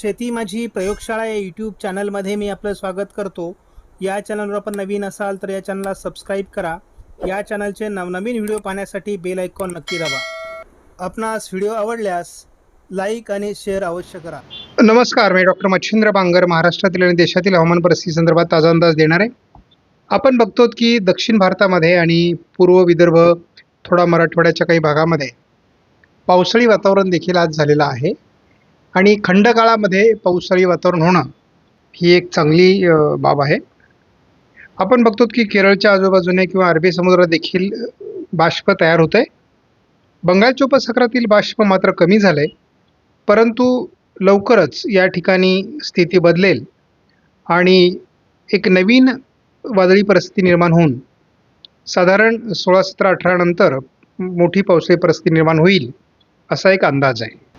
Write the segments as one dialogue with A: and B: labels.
A: शेती माझी प्रयोगशाळा या यूट्यूब चॅनलमध्ये मी आपलं स्वागत करतो. या चॅनलवर आपण नवीन असाल तर या चॅनलला सबस्क्राईब करा. या चॅनलचे नवनवीन व्हिडिओ पाहण्यासाठी बेल आयकॉन नक्की दाबा. आपणास व्हिडिओ आवडल्यास लाईक आणि शेअर अवश्य करा.
B: नमस्कार मी डॉक्टर मच्छिंद्र बांगर महाराष्ट्रातील आणि देशातील हवामान परिस्थिती संदर्भात ताजा अंदाज देणार. आहे आपण बघतो की दक्षिण भारतामध्ये आणि पूर्व विदर्भ थोडा मराठवाड्याच्या काही भागामध्ये पावसाळी वातावरण देखील आज झालेलं आहे. आणि खंडकाळामध्ये पावसाळी वातावरण होणं ही एक चांगली बाब आहे. आपण बघतो की केरळच्या आजूबाजूने किंवा अरबी समुद्रात देखील बाष्प तयार होत आहे बंगालच्या उपसागरातील बाष्प मात्र कमी झालं आहे परंतु लवकरच या ठिकाणी स्थिती बदलेल आणि एक नवीन वादळी परिस्थिती निर्माण होऊन साधारण सोळा सतरा अठरा नंतर मोठी पावसाळी परिस्थिती निर्माण होईल असा एक अंदाज आहे.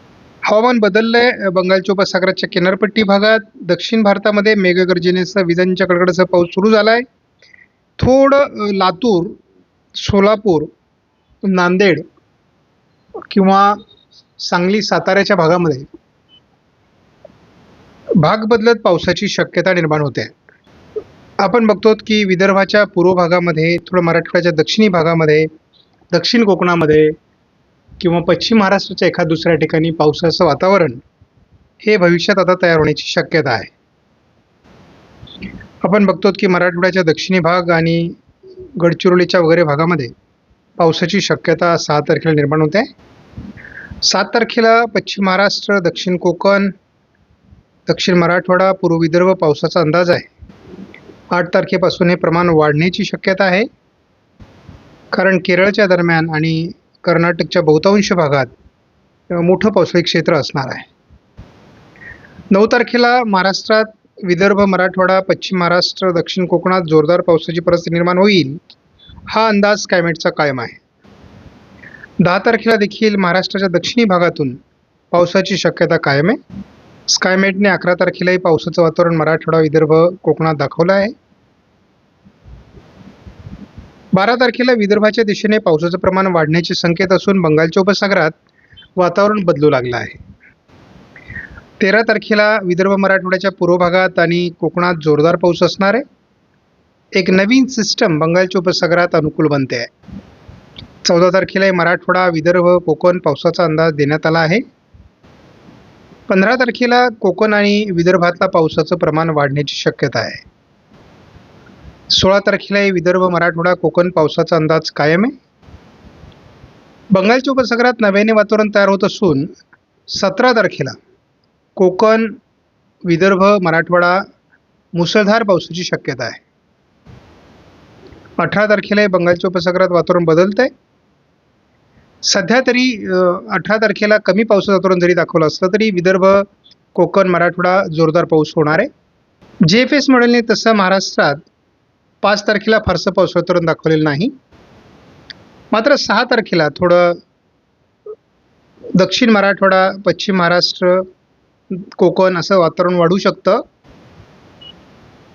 B: हवामान बदललं आहे बंगालच्या उपसागराच्या किनारपट्टी भागात. दक्षिण भारतामध्ये मेघगर्जनेसह विजांच्या कडकडाचा पाऊस सुरू झाला आहे थोडं लातूर सोलापूर नांदेड किंवा सांगली साताऱ्याच्या भागामध्ये भाग बदलत पावसाची शक्यता निर्माण होते. आपण बघतो की विदर्भाच्या पूर्व भागामध्ये थोडं मराठवाड्याच्या दक्षिणी भागामध्ये दक्षिण कोकणामध्ये किंवा पश्चिम महाराष्ट्राच्या एखाद दुसऱ्या ठिकाणी पावसाचं वातावरण हे भविष्यात आता तयार होण्याची शक्यता आहे. आपण बघतो की मराठवाड्याच्या दक्षिणी भाग आणि गडचिरोलीच्या वगैरे भागामध्ये पावसाची शक्यता सहा तारखेला निर्माण होते. सात तारखेला पश्चिम महाराष्ट्र दक्षिण कोकण दक्षिण मराठवाडा पूर्व विदर्भ पावसाचा अंदाज आहे. आठ तारखेपासून हे प्रमाण वाढण्याची शक्यता आहे. कारण केरळच्या दरम्यान आणि कर्नाटकच्या बहुतांश भागात मोठं पावसाळी क्षेत्र असणार आहे. नऊ तारखेला महाराष्ट्रात विदर्भ मराठवाडा पश्चिम महाराष्ट्र दक्षिण कोकणात जोरदार पावसाची परिस्थिती निर्माण होईल हा अंदाज स्कायमेटचा कायम आहे. दहा तारखेला देखील महाराष्ट्राच्या दक्षिणी भागातून पावसाची शक्यता कायम आहे. स्कायमेटने अकरा तारखेलाही पावसाचं वातावरण मराठवाडा विदर्भ कोकणात दाखवलं आहे. बारा तारखेला विदर्भाच्या दिशेने पावसाचं प्रमाण वाढण्याचे संकेत असून बंगालच्या उपसागरात वातावरण बदलू लागलं आहे. तेरा तारखेला विदर्भ मराठवाड्याच्या पूर्व भागात आणि कोकणात जोरदार पाऊस असणार आहे. एक नवीन सिस्टम बंगालच्या उपसागरात अनुकूल बनते आहे. चौदा तारखेला मराठवाडा विदर्भ कोकण पावसाचा अंदाज देण्यात आला आहे. पंधरा तारखेला कोकण आणि विदर्भातला पावसाचं प्रमाण वाढण्याची शक्यता आहे. सोळा तारखेला विदर्भ मराठवाडा कोकण पावसाचा अंदाज कायम आहे? बंगालच्या उपसागरात नव्याने वातावरण तयार होत असून सतरा तारखेला कोकण विदर्भ मराठवाडा मुसळधार पावसाची शक्यता आहे. अठरा तारखेला बंगालच्या उपसागरात वातावरण बदलतंय. सध्या तरी अठरा तारखेला कमी पावसाचं वातावरण जरी दाखवलं असलं तरी विदर्भ कोकण मराठवाडा जोरदार पाऊस होणार आहे. जे एफ एस मॉडेलने तसं महाराष्ट्रात पाच तारखेला फारसं पाऊस वातावरण दाखवलेलं नाही. मात्र सहा तारखेला थोडं दक्षिण मराठवाडा पश्चिम महाराष्ट्र कोकण असं वातावरण वाढू शकतं.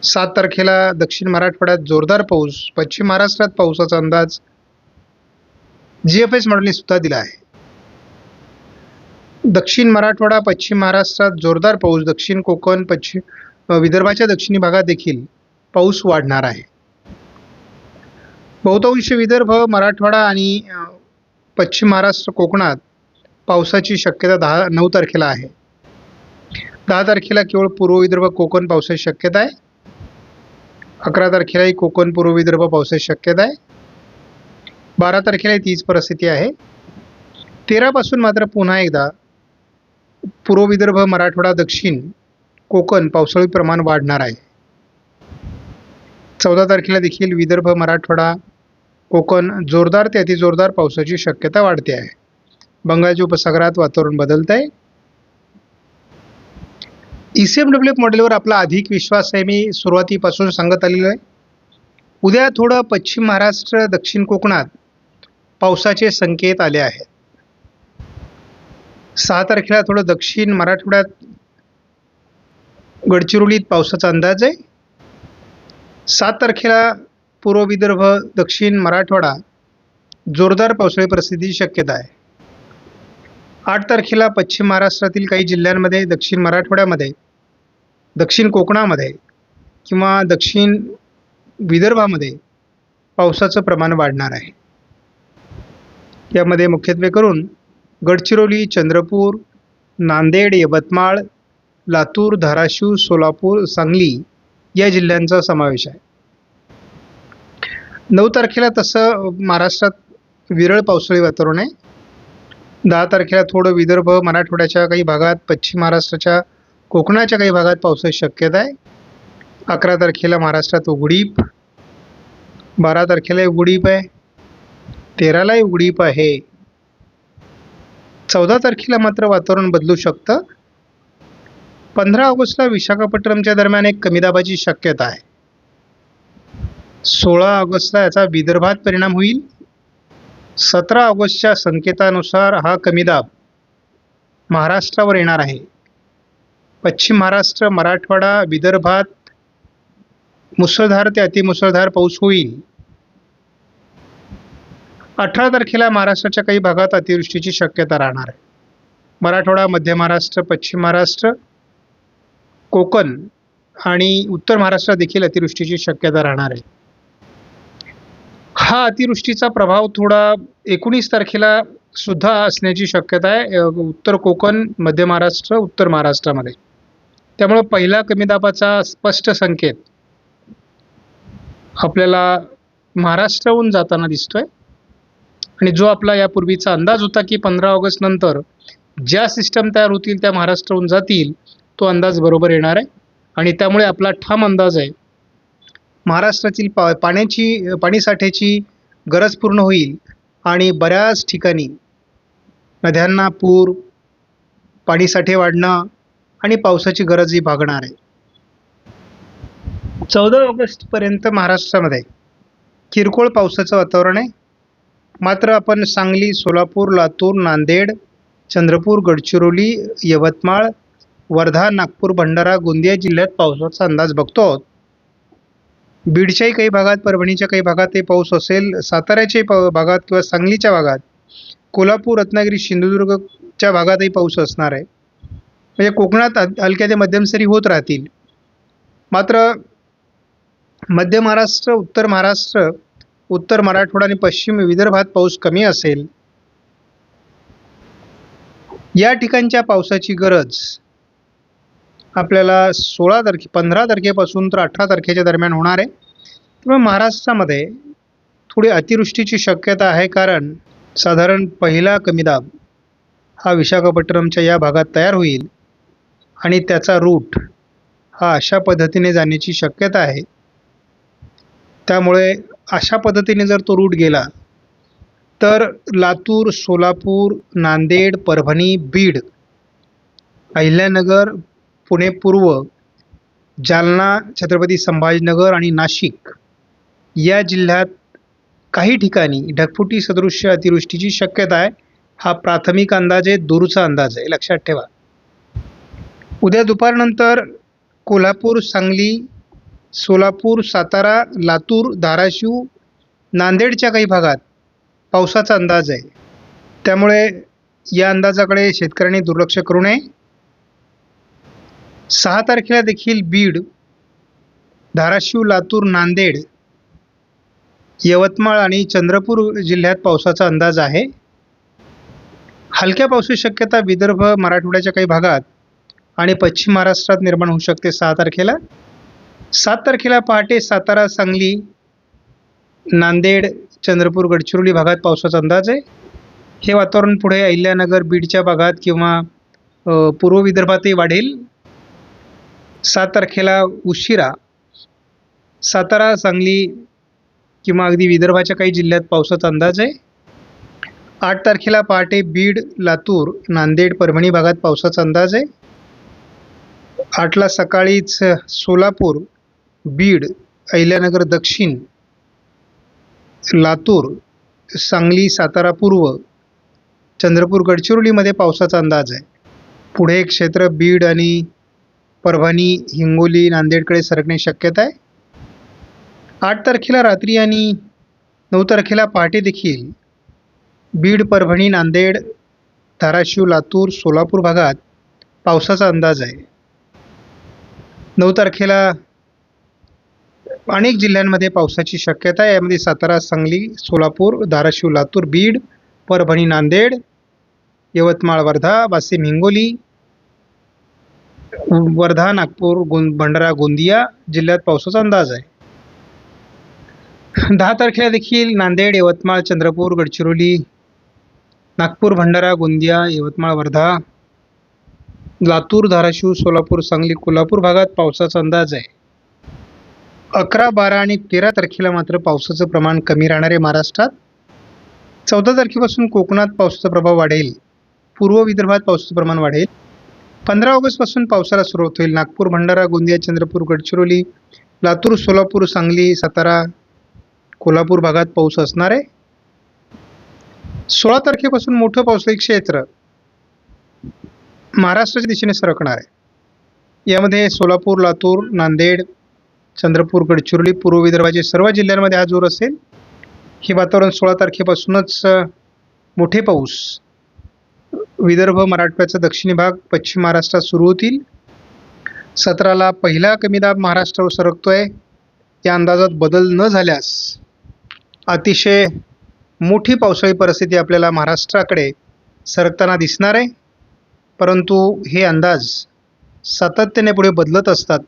B: सात तारखेला दक्षिण मराठवाड्यात जोरदार पाऊस पश्चिम महाराष्ट्रात पावसाचा अंदाज जी एफ एस मॉडेलने सुद्धा दिला आहे. दक्षिण मराठवाडा पश्चिम महाराष्ट्रात जोरदार पाऊस दक्षिण कोकण पश्चिम विदर्भाच्या दक्षिणी भागात देखील पाऊस वाढणार आहे. बहुतांश विदर्भ मराठवाडा आणि पश्चिम महाराष्ट्र कोकणात पावसाची शक्यता दहा नऊ तारखेला आहे. दहा तारखेला केवळ पूर्व विदर्भ कोकण पावसाची शक्यता आहे. अकरा तारखेलाही कोकण पूर्व विदर्भ पावसाची शक्यता आहे. बारा तारखेलाही तीच परिस्थिती आहे. तेरापासून मात्र पुन्हा एकदा पूर्व विदर्भ मराठवाडा दक्षिण कोकण पावसाळी प्रमाण वाढणार आहे. चौदा तारखेला देखील विदर्भ मराठवाडा कोकण जोरदार ते अतिजोरदार पावसाची शक्यता वाढते आहे. बंगालच्या उपसागरात वातावरण बदलत आहे. E C M W F मॉडेलवर आपला अधिक विश्वास आहे मी सुरुवातीपासून सांगत आलेलो आहे. उद्या थोडं पश्चिम महाराष्ट्र दक्षिण कोकणात पावसाचे संकेत आले आहेत. सहा तारखेला थोडं दक्षिण मराठवाड्यात गडचिरोलीत पावसाचा अंदाज आहे. सात तारखेला पूर्व विदर्भ दक्षिण मराठवाडा जोरदार पावसाळी परिस्थितीची शक्यता आहे. आठ तारखेला पश्चिम महाराष्ट्रातील काही जिल्ह्यांमध्ये दक्षिण मराठवाड्यामध्ये दक्षिण कोकणामध्ये किंवा दक्षिण विदर्भामध्ये पावसाचं प्रमाण वाढणार आहे. यामध्ये मुख्यत्वे करून गडचिरोली चंद्रपूर नांदेड यवतमाळ लातूर धाराशिव सोलापूर सांगली या जिल्ह्यांचा समावेश आहे. नऊ तारखेला तसं महाराष्ट्रात विरळ पावसाळी वातावरण आहे. दहा तारखेला थोडं विदर्भ मराठवाड्याच्या काही भागात पश्चिम महाराष्ट्राच्या कोकणाच्या काही भागात पावसाची शक्यता आहे. अकरा तारखेला महाराष्ट्रात उघडीप बारा तारखेला उघडीप आहे तेरालाही उघडीप आहे. चौदा तारखेला मात्र वातावरण बदलू शकतं. पंधरा ऑगस्टला विशाखापट्टणमच्या दरम्यान एक कमी दाबाची शक्यता आहे. सोळा ऑगस्टला याचा विदर्भात परिणाम होईल. सतरा ऑगस्टच्या संकेतानुसार हा कमी दाब महाराष्ट्रावर येणार आहे. पश्चिम महाराष्ट्र मराठवाडा विदर्भात मुसळधार ते अतिमुसळधार पाऊस होईल. अठरा तारखेला महाराष्ट्राच्या काही भागात अतिवृष्टीची शक्यता राहणार आहे. मराठवाडा मध्य महाराष्ट्र पश्चिम महाराष्ट्र कोकण आणि उत्तर महाराष्ट्रात देखील अतिवृष्टीची शक्यता राहणार आहे. हा अतिवृष्टीचा प्रभाव थोडा एकोणीस तारखेला सुद्धा असण्याची शक्यता आहे. उत्तर कोकण मध्य महाराष्ट्र उत्तर महाराष्ट्रामध्ये. त्यामुळं पहिला कमी दाबाचा स्पष्ट संकेत आपल्याला महाराष्ट्राहून जाताना दिसतोय. आणि जो आपला यापूर्वीचा अंदाज होता की पंधरा ऑगस्ट नंतर ज्या सिस्टम तयार होतील त्या महाराष्ट्राहून जातील तो अंदाज बरोबर येणार आहे. आणि त्यामुळे आपला ठाम अंदाज आहे महाराष्ट्रातील पा पाण्याची पाणीसाठ्याची गरज पूर्ण होईल आणि बऱ्याच ठिकाणी नद्यांना पूर पाणीसाठे वाढणं आणि पावसाची गरजही भागणार आहे. चौदा ऑगस्टपर्यंत महाराष्ट्रामध्ये किरकोळ पावसाचं वातावरण आहे. मात्र आपण सांगली सोलापूर लातूर नांदेड चंद्रपूर गडचिरोली यवतमाळ वर्धा नागपूर भंडारा गोंदिया जिल्ह्यात पावसाचा अंदाज बघतो आहोत. बीडच्याही काही भागात परभणीच्या काही भागातही पाऊस असेल साताऱ्याच्याही प भागात किंवा सांगलीच्या भागात कोल्हापूर रत्नागिरी सिंधुदुर्गच्या भागातही पाऊस असणार आहे. म्हणजे कोकणात हलक्या ते मध्यम सरी होत राहतील. मात्र मध्य महाराष्ट्र उत्तर महाराष्ट्र उत्तर मराठवाडा आणि पश्चिम विदर्भात पाऊस कमी असेल. या ठिकाणच्या पावसाची गरज आपल्याला सोळा तारखे पंधरा तारखेपासून तर अठरा तारखेच्या दरम्यान होणार आहे. त्यामुळे महाराष्ट्रामध्ये थोडी अतिवृष्टीची शक्यता आहे कारण साधारण पहिला कमी दाब हा विशाखापट्टणमच्या या भागात तयार होईल आणि त्याचा रूट हा अशा पद्धतीने जाण्याची शक्यता आहे. त्यामुळे अशा पद्धतीने जर तो रूट गेला तर लातूर सोलापूर नांदेड परभणी बीड अहिल्यानगर पुणे पूर्व जालना छत्रपती संभाजीनगर आणि नाशिक या जिल्ह्यात काही ठिकाणी ढगफुटी सदृश्य अतिवृष्टीची शक्यता आहे. हा प्राथमिक अंदाज आहे दूरचा अंदाज आहे. लक्षात ठेवा. उद्या दुपारनंतर कोल्हापूर सांगली सोलापूर सातारा लातूर धाराशिव नांदेडच्या काही भागात पावसाचा अंदाज आहे. त्यामुळे या अंदाजाकडे शेतकऱ्यांनी दुर्लक्ष करू नये. सहा तारखेला देखील बीड धाराशिव लातूर नांदेड यवतमाळ आणि चंद्रपूर जिल्ह्यात पावसाचा अंदाज आहे. हलक्या पावसाची शक्यता विदर्भ मराठवाड्याच्या काही भागात आणि पश्चिम महाराष्ट्रात निर्माण होऊ शकते सहा तारखेला. सात तारखेला पहाटे सातारा सांगली नांदेड चंद्रपूर गडचिरोली भागात पावसाचा अंदाज आहे. हे वातावरण पुढे अहिल्यानगर बीडच्या भागात किंवा पूर्व विदर्भातही वाढेल. सात तारखेला उशिरा सातारा सांगली किंवा अगदी विदर्भाच्या काही जिल्ह्यात पावसाचा अंदाज आहे. आठ तारखेला पहाटे बीड लातूर नांदेड परभणी भागात पावसाचा अंदाज आहे. आठला सकाळीच सोलापूर बीड अहिल्यानगर दक्षिण लातूर सांगली सातारा पूर्व चंद्रपूर गडचिरोलीमध्ये पावसाचा अंदाज आहे. पुढे क्षेत्र बीड आणि परभणी हिंगोली नांदेडकडे सरकण्याची शक्यता आहे? आठ तारखेला रात्री आणि नऊ तारखेला पहाटे देखील बीड परभणी नांदेड धाराशिव लातूर सोलापूर भागात पावसाचा अंदाज आहे. नऊ तारखेला अनेक जिल्ह्यांमध्ये पावसाची शक्यता आहे. यामध्ये सातारा सांगली सोलापूर धाराशिव लातूर बीड परभणी नांदेड यवतमाळ वर्धा वाशिम हिंगोली वर्धा नागपूर गों भंडारा गोंदिया जिल्ह्यात पावसाचा अंदाज आहे. दहा तारखेला देखील नांदेड यवतमाळ चंद्रपूर गडचिरोली नागपूर भंडारा गोंदिया यवतमाळ वर्धा लातूर धाराशिव सोलापूर सांगली कोल्हापूर भागात पावसाचा अंदाज आहे. अकरा बारा आणि तेरा तारखेला मात्र पावसाचं प्रमाण कमी राहणार आहे महाराष्ट्रात चौदा तारखेपासून कोकणात पावसाचा प्रभाव वाढेल. पूर्व विदर्भात पावसाचं प्रमाण वाढेल. पंधरा ऑगस्टपासून पावसाला सुरुवात होईल नागपूर भंडारा गोंदिया चंद्रपूर गडचिरोली लातूर सोलापूर सांगली सातारा कोल्हापूर भागात पाऊस असणार आहे. सोळा तारखेपासून मोठं पावसाळी क्षेत्र महाराष्ट्राच्या दिशेने सरकणार आहे. यामध्ये सोलापूर लातूर नांदेड चंद्रपूर गडचिरोली पूर्व विदर्भाचे सर्व जिल्ह्यांमध्ये हा जोर असेल हे वातावरण सोळा तारखेपासूनच मोठे पाऊस विदर्भ मराठवाड्याचा दक्षिणी भाग पश्चिम महाराष्ट्रात सुरू होतील. सतराला पहिला कमी दाब महाराष्ट्रावर आहे या अंदाजात बदल न झाल्यास अतिशय मोठी पावसाळी परिस्थिती आपल्याला महाराष्ट्राकडे सरकताना दिसणार आहे. परंतु हे अंदाज सातत्याने पुढे बदलत असतात.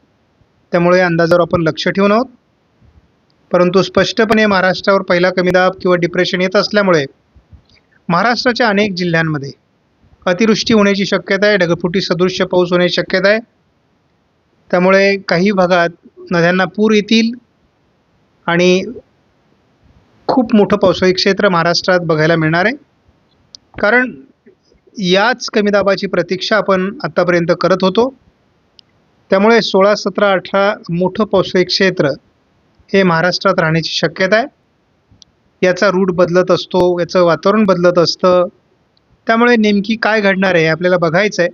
B: त्यामुळे या अंदाजावर आपण लक्ष ठेवून आहोत. परंतु स्पष्टपणे महाराष्ट्रावर पहिला कमी दाब किंवा डिप्रेशन येत असल्यामुळे महाराष्ट्राच्या अनेक जिल्ह्यांमध्ये अतिवृष्टी होण्याची शक्यता आहे ढगफुटी सदृश्य पाऊस होण्याची शक्यता आहे. त्यामुळे काही भागात नद्यांना पूर येतील आणि खूप मोठं पावसाळी क्षेत्र महाराष्ट्रात बघायला मिळणार आहे. कारण याच कमी दाबाची प्रतीक्षा आपण आत्तापर्यंत करत होतो. त्यामुळे सोळा सतरा अठरा मोठं पावसाळी क्षेत्र हे महाराष्ट्रात राहण्याची शक्यता आहे. याचा रूट बदलत असतो याचं वातावरण बदलत असतं. त्यामुळे नेमकी काय घडणार आहे हे आपल्याला बघायचं आहे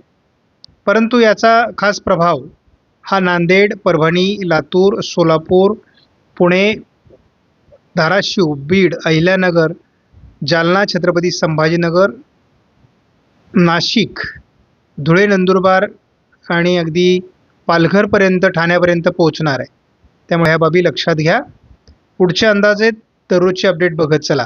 B: परंतु याचा खास प्रभाव हा नांदेड परभणी लातूर सोलापूर पुणे धाराशिव बीड अहिल्यानगर जालना छत्रपती संभाजीनगर नाशिक धुळे नंदुरबार आणि अगदी पालघरपर्यंत ठाण्यापर्यंत पोहोचणार आहे. त्यामुळे ह्या बाबी लक्षात घ्या. पुढचे अंदाजे दररोजची अपडेट बघत चला.